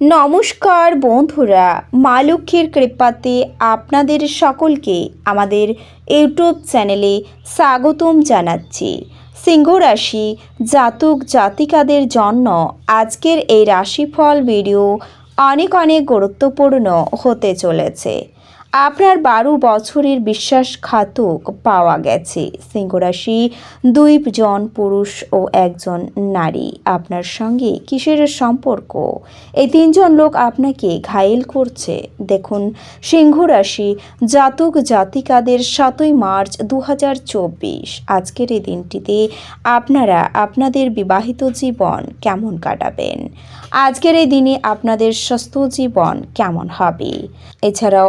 নমস্কার বন্ধুরা মা লক্ষ্মীর কৃপাতে আপনাদের সকলকে আমাদের ইউটিউব চ্যানেলে স্বাগতম জানাচ্ছি। সিংহ রাশি জাতক জাতিকাদের জন্য আজকের এই রাশিফল ভিডিও অনেক অনেক গুরুত্বপূর্ণ হতে চলেছে। আপনার বারো বছরের বিশ্বাসঘাতক পাওয়া গেছে। সিংহরাশি দুই জন পুরুষ ও একজন নারী। আপনার সঙ্গে কিসের সম্পর্ক? এই তিনজন লোক আপনাকে ঘায়েল করছে। দেখুন সিংহরাশি জাতক জাতিকাদের সাতই মার্চ দু হাজার চব্বিশ। আজকের এই দিনটিতে আপনারা আপনাদের বিবাহিত জীবন কেমন কাটাবেন? আজকের এই দিনে আপনাদের স্বাস্থ্য জীবন কেমন হবে? এছাড়াও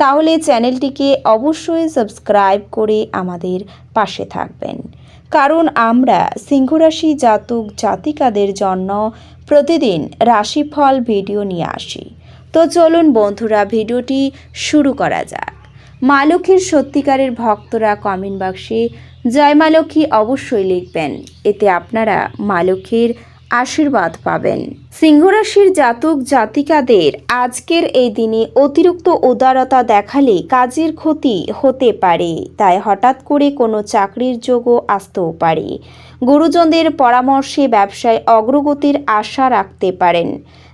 তাহলে চ্যানেলটিকে অবশ্যই সাবস্ক্রাইব করে আমাদের পাশে থাকবেন। কারণ আমরা সিংহরাশি জাতক জাতিকাদের জন্য প্রতিদিন রাশিফল ভিডিও নিয়ে আসি। তো চলুন বন্ধুরা, ভিডিওটি শুরু করা যাক। মা লক্ষ্মীর সত্যিকারের ভক্তরা কমেন্ট বাক্সে জয় মা লক্ষ্মী অবশ্যই লিখবেন। এতে আপনারা মা লক্ষ্মীর আশীর্বাদ পাবেন। সিংহরাশির জাতক জাতিকাদের আজকের এই দিনে অতিরিক্ত উদারতা দেখালে কাজের ক্ষতি হতে পারে, তাই হঠাৎ করে কোনো চাকরির যোগও আসতেও পারে। গুরুজনদের পরামর্শে ব্যবসায় অগ্রগতির আশা রাখতে পারেন।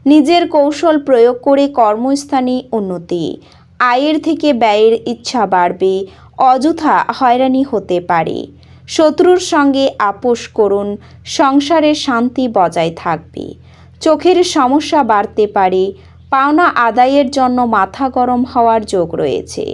নিজের কৌশল প্রয়োগ করে কর্মস্থানে উন্নতি। আয়ের থেকে ব্যয়ের ইচ্ছা বাড়বে, অযথা হয়রানি হতে পারে। শত্রুর সঙ্গে আপোষ করুন, সংসারে শান্তি বজায় থাকবে। চোখের সমস্যা বাড়তে পারে, পাওনা আদায়ের জন্য মাথা গরম হওয়ার যোগ রয়েছে।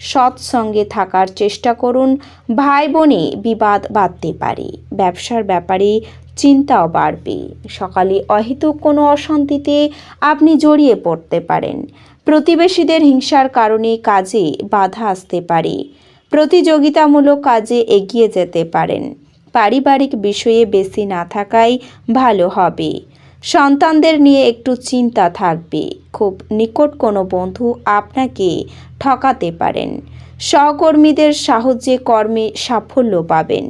সৎসঙ্গে থাকার চেষ্টা করুন ভাই বোনে বিবাদ বাঁধতে পারে, ব্যবসার ব্যাপারে চিন্তাও বাড়বে। সকালে অহেতুক কোনো অশান্তিতে আপনি জড়িয়ে পড়তে পারেন। প্রতিবেশীদের হিংসার কারণে কাজে বাধা আসতে পারে। প্রতিযোগিতামূলক কাজে এগিয়ে যেতে পারেন। পারিবারিক বিষয়ে বেশি না থাকাই ভালো হবে। সন্তানদের নিয়ে একটু চিন্তা থাকবে। খুব নিকট কোনো বন্ধু আপনাকে ঠকাতে পারেন। সহকর্মীদের সাহায্যে কর্মে সাফল্য পাবেন।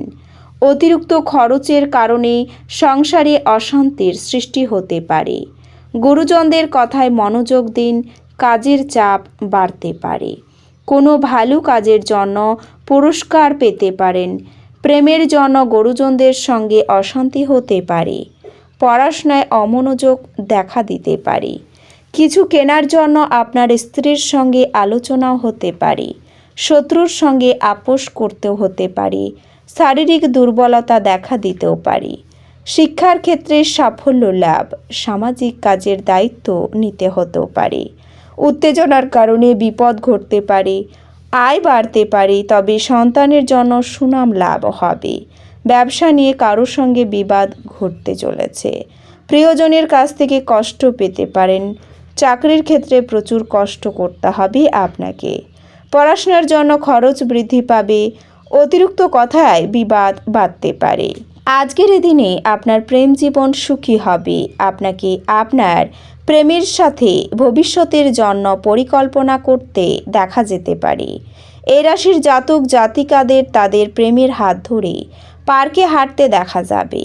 অতিরিক্ত খরচের কারণে সংসারে অশান্তির সৃষ্টি হতে পারে। গুরুজনদের কথায় মনোযোগ দিন, কাজের চাপ বাড়তে পারে। কোনো ভালো কাজের জন্য পুরস্কার পেতে পারেন। প্রেমের জন্য গুরুজনদের সঙ্গে অশান্তি হতে পারে। পড়াশোনায় অমনোযোগ দেখা দিতে পারে। কিছু কেনার জন্য আপনার স্ত্রীর সঙ্গে আলোচনাও হতে পারে। শত্রুর সঙ্গে আপোষ করতেও হতে পারে। শারীরিক দুর্বলতা দেখা দিতেও পারে। শিক্ষার ক্ষেত্রে সাফল্য লাভ সামাজিক কাজের দায়িত্ব নিতে হতেও পারে। উত্তেজনার কারণে বিপদ ঘটতে পারে, আয় বাড়তে পারে, তবে সন্তানের জন্য সুনাম লাভ হবে। ব্যবসা নিয়ে কারোর সঙ্গে বিবাদ ঘটতে চলেছে। প্রিয়জনের কাছ থেকে কষ্ট পেতে পারেন। চাকরির ক্ষেত্রে প্রচুর কষ্ট করতে হবে আপনাকে। পড়াশোনার জন্য খরচ বৃদ্ধি পাবে। অতিরিক্ত কথায় বিবাদ বাড়তে পারে। আজকের এই দিনে আপনার প্রেম জীবন সুখী হবে। আপনাকে আপনার প্রেমের সাথে ভবিষ্যতের জন্য পরিকল্পনা করতে দেখা যেতে পারে। এই রাশির জাতক জাতিকাদের তাদের প্রেমের হাত ধরে পার্কে হাঁটতে দেখা যাবে।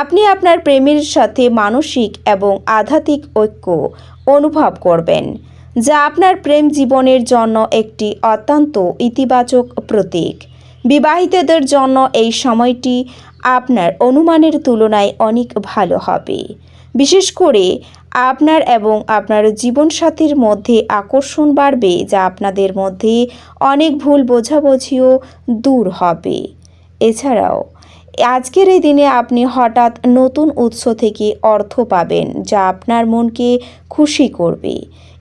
আপনি আপনার প্রেমের সাথে মানসিক এবং আধ্যাত্মিক ঐক্য অনুভব করবেন, যা আপনার প্রেম জীবনের জন্য একটি অত্যন্ত ইতিবাচক প্রতীক। বিবাহিতদের জন্য এই সময়টি আপনার অনুমানের তুলনায় অনেক ভালো হবে। বিশেষ করে আপনার এবং আপনার জীবনসাথীর মধ্যে আকর্ষণ বাড়বে, যা আপনাদের মধ্যে অনেক ভুল বোঝাবুঝিও দূর হবে। এছাড়াও, আজকের এই দিনে আপনি হঠাৎ নতুন উৎস থেকে অর্থ পাবেন, যা আপনার মনকে খুশি করবে।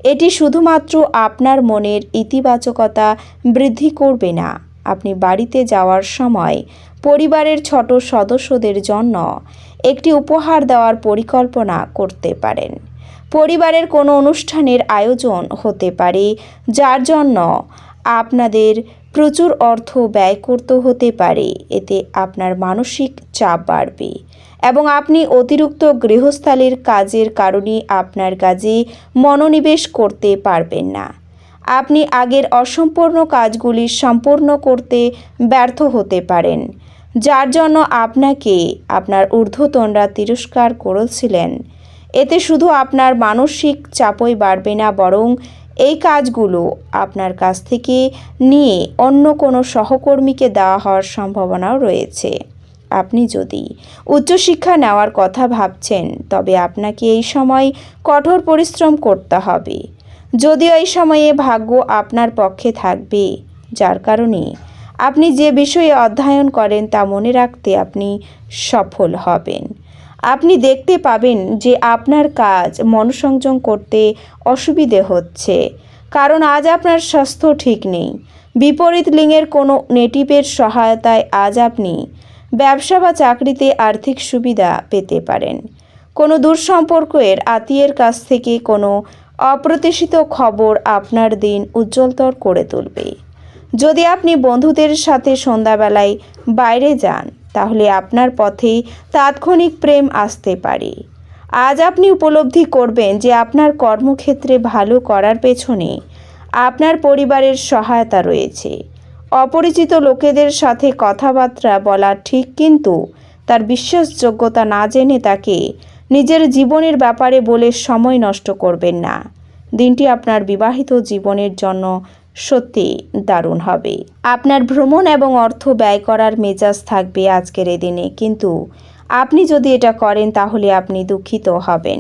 এটি শুধুমাত্র আপনার মনের ইতিবাচকতা বৃদ্ধি করবে না। আপনি বাড়িতে যাওয়ার সময় পরিবারের ছোট সদস্যদের জন্য একটি উপহার দেওয়ার পরিকল্পনা করতে পারেন। পরিবারের কোনো অনুষ্ঠানের আয়োজন হতে পারে, যার জন্য আপনাদের প্রচুর অর্থ ব্যয় করতে হতে পারে। এতে আপনার মানসিক চাপ বাড়বে এবং আপনি অতিরিক্ত গৃহস্থালির কাজের কারণে আপনার কাজে মনোনিবেশ করতে পারবেন না। আপনি আগের অসম্পূর্ণ কাজগুলি সম্পূর্ণ করতে ব্যর্থ হতে পারেন। যার জন্য আপনাকে আপনার ঊর্ধ্বতনরা তিরস্কার করেছিলেন। এতে শুধু আপনার মানসিক চাপই বাড়বে না, বরং এই কাজগুলো আপনার কাছ থেকে নিয়ে অন্য কোনো সহকর্মীকে দেওয়া হওয়ার সম্ভাবনাও রয়েছে। আপনি যদি উচ্চশিক্ষা নেওয়ার কথা ভাবছেন, তবে আপনাকে এই সময় কঠোর পরিশ্রম করতে হবে। যদিও এই সময়ে ভাগ্য আপনার পক্ষে থাকবে, যার কারণে আপনি যে বিষয়ে অধ্যয়ন করেন তা মনে রাখতে আপনি সফল হবেন। আপনি দেখতে পাবেন যে আপনার কাজ মনোসংযম করতে অসুবিধে হচ্ছে, কারণ আজ আপনার স্বাস্থ্য ঠিক নেই। বিপরীত লিঙ্গের কোনো নেটিভের সহায়তায় আজ আপনি ব্যবসা বা চাকরিতে আর্থিক সুবিধা পেতে পারেন। কোনো দূরসম্পর্কের আত্মীয়ের কাছ থেকে কোনো অপ্রত্যাশিত খবর আপনার দিন উজ্জ্বলতর করে তুলবে। যদি আপনি বন্ধুদের সাথে সন্ধ্যাবেলায় বাইরে যান, তাহলে আপনার পথে তাৎক্ষণিক প্রেম আসতে পারে। আজ আপনি উপলব্ধি করবেন যে আপনার কর্মক্ষেত্রে ভালো করার পেছনে আপনার পরিবারের সহায়তা রয়েছে। অপরিচিত লোকেদের সাথে কথাবার্তা বলা ঠিক কিন্তু তার বিশ্বাসযোগ্যতা না জেনে তাকে নিজের জীবনের ব্যাপারে বলে সময় নষ্ট করবেন না। দিনটি আপনার বিবাহিত জীবনের জন্য সত্যি দারুণ হবে। আপনার ভ্রমণ এবং অর্থ ব্যয় করার মেজাজ থাকবে আজকের এই দিনে। কিন্তু আপনি যদি এটা করেন, তাহলে আপনি দুঃখিত হবেন।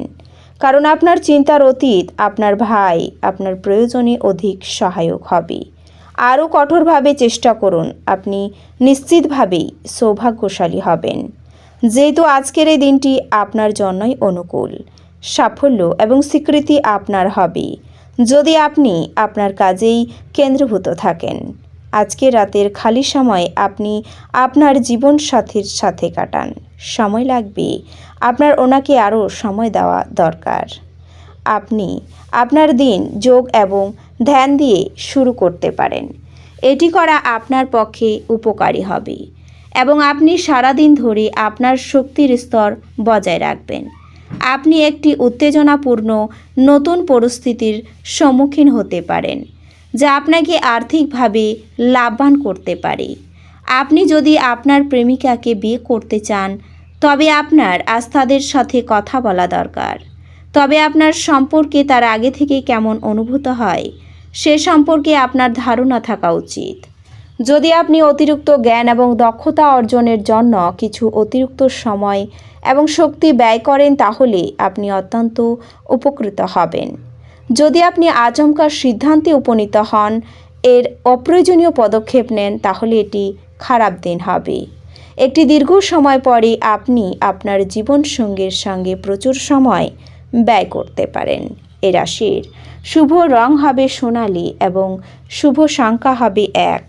কারণ আপনার চিন্তার অতীত, আপনার ভাই, আপনার প্রয়োজনে অধিক সহায়ক হবে। আরও কঠোরভাবে চেষ্টা করুন। আপনি নিশ্চিতভাবেই সৌভাগ্যশালী হবেন। যেহেতু আজকের এই দিনটি আপনার জন্যই অনুকূল। সাফল্য এবং স্বীকৃতি আপনার হবে যদি আপনি আপনার কাজেই কেন্দ্রভূত থাকেন। আজকে রাতের খালি সময় আপনি আপনার জীবন সাথীর সাথে কাটান। সময় লাগবে, আপনার ওনাকে আরও সময় দেওয়া দরকার। আপনি আপনার দিন, যোগ এবং ধ্যান দিয়ে শুরু করতে পারেন। এটি করা আপনার পক্ষে উপকারী হবে এবং আপনি সারাদিন ধরে আপনার শক্তির স্তর বজায় রাখবেন। আপনি একটি উত্তেজনাপূর্ণ নতুন পরিস্থিতির সম্মুখীন হতে পারেন, যা আপনাকে আর্থিকভাবে লাভবান করতে পারে। আপনি যদি আপনার প্রেমিকাকে বিয়ে করতে চান, তবে আপনার আস্থাদের সাথে কথা বলা দরকার। তবে আপনার সম্পর্কে তার আগে থেকে কেমন অনুভূত হয়, সে সম্পর্কে আপনার ধারণা থাকা উচিত। যদি আপনি অতিরিক্ত জ্ঞান এবং দক্ষতা অর্জনের জন্য কিছু অতিরিক্ত সময় এবং শক্তি ব্যয় করেন, তাহলে আপনি অত্যন্ত উপকৃত হবেন। যদি আপনি আচমকা সিদ্ধান্তে উপনীত হন, এর অপ্রয়োজনীয় পদক্ষেপ নেন, তাহলে এটি খারাপ দিন হবে। একটি দীর্ঘ সময় পরে আপনি আপনার জীবনসঙ্গীর সঙ্গে প্রচুর সময় ব্যয় করতে পারেন। এ রাশির শুভ রং হবে সোনালি এবং শুভ সংখ্যা হবে এক।